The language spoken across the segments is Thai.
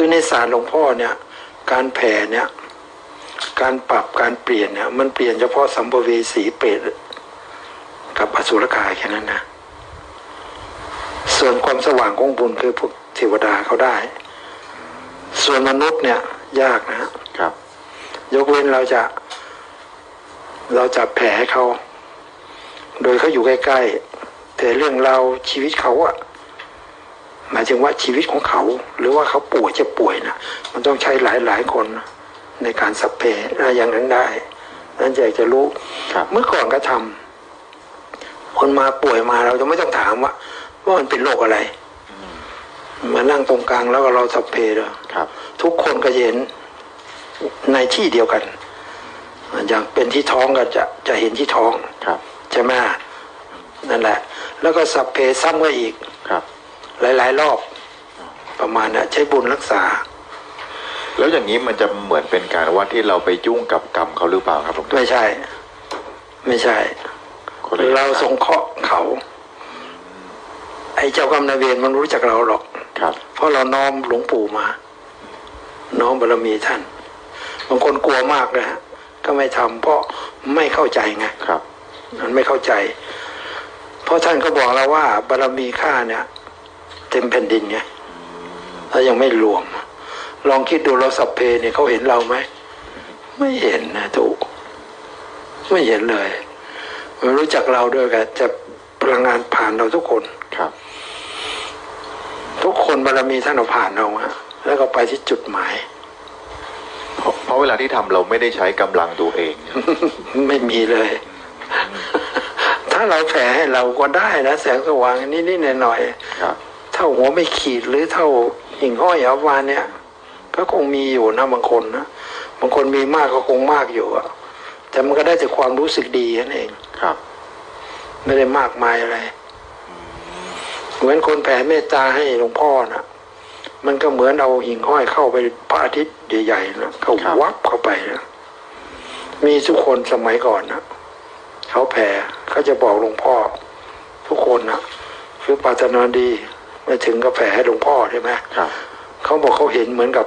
คือในศาสตร์หลวงพ่อเนี่ย การแผ่เนี่ย การปรับการเปลี่ยนเนี่ย มันเปลี่ยนเฉพาะสัมภเวสีเปรตกับอสุรกายแค่นั้นนะส่วนความสว่างของบุญคือพวกเทวดาเขาได้ ส่วนมนุษย์เนี่ย ยากนะครับ ยกเว้นเราจะ เราจะแผ่ให้เขา โดยเขาอยู่ใกล้ๆแต่เรื่องเราวชีวิตเขาอะ หมายถึงว่าชีวิตของเขา หรือว่าเขาป่วยจะป่วยนะมันต้องใช้หลายหลายๆคนในการสัพเพอะไรอย่างนั้นได้นั่นอยากจะรู้ครับเมื่อก่อนก็ทำคนมาป่วยมาเราจะไม่ต้องถามว่าว่ามันเป็นโรคอะไรมานั่งตรงกลางแล้วก็เราสัพเพเลยครับทุกคนก็จะเห็นในที่เดียวกัน อย่างเป็นที่ท้องก็จะจะเห็นที่ท้องครับใช่ไหมนั่นแหละ แล้วก็สัพเพซ้ำก็อีกครับ หลาย ๆ รอบ ประมาณนะใช้บุญรักษา แล้วอย่างนี้มันจะเหมือนเป็นการว่าที่เราไปยุ่งกับกรรมเขาหรือเปล่าครับหลวงตาไม่ใช่ ไม่ใช่คนละอย่เราสงเคราะห์เขาไอ้เจ้ากรรมนายเวรมันรู้จักเราหรอกครับ เพราะเราน้อมหลวงปู่มา น้อมบารมีท่าน บางคนกลัวมากเลยฮะก็ไม่ทำเพราะไม่เข้าใจไงครับ มันไม่เข้าใจ เพราะท่านก็บอกเราว่า บารมีข้าเนี่ย เต็มแผ่นดินไงแล้วยังไม่รวม ลองคิดดูเราสัพเพเนี่ยเขาเห็นเราไหม ไม่เห็นนะถูกไม่เห็นเลยไม่รู้จักเราด้วยกันจะพลังงานผ่านเราทุกคนครับ ทุกคนบารมีท่านเอาผ่านเราฮะแล้วก็ไปที่จุดหมายเพราะเพราะเวลาที่ทำเราไม่ได้ใช้กำลังตัวเอง ไม่มีเลย ถ้าเราแผ่ให้เราก็ได้นะแสงสว่างนิดๆหน่อยครับๆ เท่าหัวไม่ขีดหรือเท่าหิ่งห้อยเอาวานเนี่ย ก็คงมีอยู่นะบางคนนะบางคนมีมากก็คงมากอยู่อะแต่มันก็ได้จากความรู้สึกดีนั่นเองครับ ไม่ได้มากมายอะไรเหมือนคนแผ่เมตตาให้หลวงพ่อนะมันก็เหมือนเอาหิ่งห้อยเข้าไปพระอาทิตย์ใหญ่ๆนะเข้าครับวับเข้าไปนะมีทุกคนสมัยก่อนนะเขาแผ่เขาจะบอกหลวงพ่อ ทุกคนนะคือปรารถนาดี ไม่ถึงก็แผ่ให้หลวงพ่อใช่ไหมครับเขาบอกเขาเห็นเหมือนกับ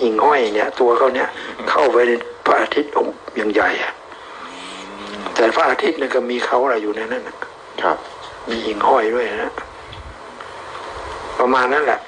หิ่งห้อยเนี่ย ตัวเขาเนี่ย เข้าไปในพระอาทิตย์องค์อย่างใหญ่อะแต่พระอาทิตย์เนี่ยก็มีเขาอะไรอยู่ในนั้นน่ะครับ มีหิ่งห้อยด้วยนะประมาณนั้นแหละ